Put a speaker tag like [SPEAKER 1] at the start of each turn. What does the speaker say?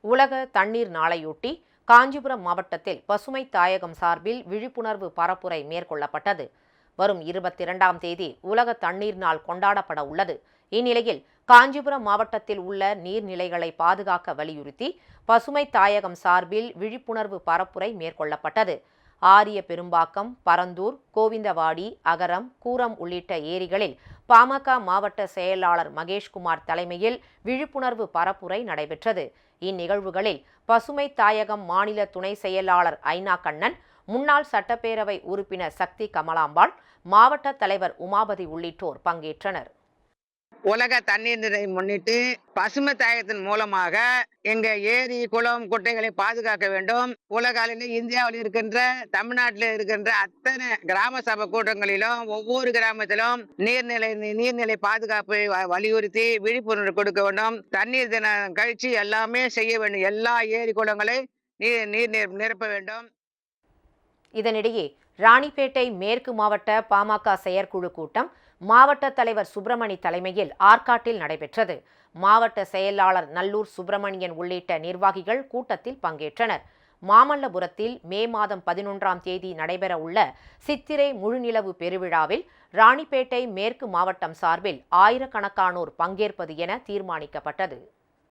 [SPEAKER 1] உலக தண்ணீர் நாளையொட்டி காஞ்சிபுரம் மாவட்டத்தில் பசுமை தாயகம் சார்பில் விழிப்புணர்வு பரப்புரை மேற்கொள்ளப்பட்டது. வரும் இருபத்தி இரண்டாம் தேதி உலக தண்ணீர் நாள் கொண்டாடப்பட உள்ளது. இந்நிலையில் காஞ்சிபுரம் மாவட்டத்தில் உள்ள நீர்நிலைகளை பாதுகாக்க வலியுறுத்தி பசுமை தாயகம் சார்பில் விழிப்புணர்வு பரப்புரை மேற்கொள்ளப்பட்டது. ஆரிய பெரும்பாக்கம் பரந்தூர் கோவிந்தவாடி அகரம் கூரம் உள்ளிட்ட ஏரிகளில் பாமக மாவட்ட செயலாளர் மகேஷ்குமார் தலைமையில் விழிப்புணர்வு பரப்புரை நடைபெற்றது. இந்நிகழ்வுகளில் பசுமை தாயகம் மாநில துணை செயலாளர் ஐநா கண்ணன் முன்னாள் சட்டப்பேரவை உறுப்பினர் சக்தி கமலாம்பாள் மாவட்ட தலைவர் உமாபதி உள்ளிட்டோர் பங்கேற்றனர்.
[SPEAKER 2] உலக தண்ணீர் தினத்தை முன்னிட்டு பசுமை தாயத்தின் மூலமாக எங்க ஏரி குளம் குட்டைகளை பாதுகாக்க வேண்டும். உலக அளவில் இந்தியாவில் இருக்கின்ற தமிழ்நாட்டில் இருக்கின்ற அத்தனை கிராம சபை கூட்டங்களிலும் ஒவ்வொரு கிராமத்திலும் நீர்நிலை நீர்நிலை பாதுகாப்பை வ- வலியுறுத்தி விழிப்புணர்வு கொடுக்க வேண்டும். தண்ணீர் தினம் கழிச்சு எல்லாமே செய்ய வேண்டும். எல்லா ஏரி குளங்களை நீர் நீர் நிரப்ப வேண்டும்.
[SPEAKER 1] இதனிடையே ராணிப்பேட்டை மேற்கு மாவட்ட பாமக செயற்குழு கூட்டம் மாவட்ட தலைவர் சுப்பிரமணி தலைமையில் ஆற்காட்டில் நடைபெற்றது. மாவட்ட செயலாளர் நல்லூர் சுப்பிரமணியன் உள்ளிட்ட நிர்வாகிகள் கூட்டத்தில் பங்கேற்றனர். மாமல்லபுரத்தில் மே மாதம் பதினொன்றாம் தேதி நடைபெறவுள்ள சித்திரை முழுநிலவு பெருவிழாவில் ராணிப்பேட்டை மேற்கு மாவட்டம் சார்பில் ஆயிரக்கணக்கானோர் பங்கேற்பது என தீர்மானிக்கப்பட்டது.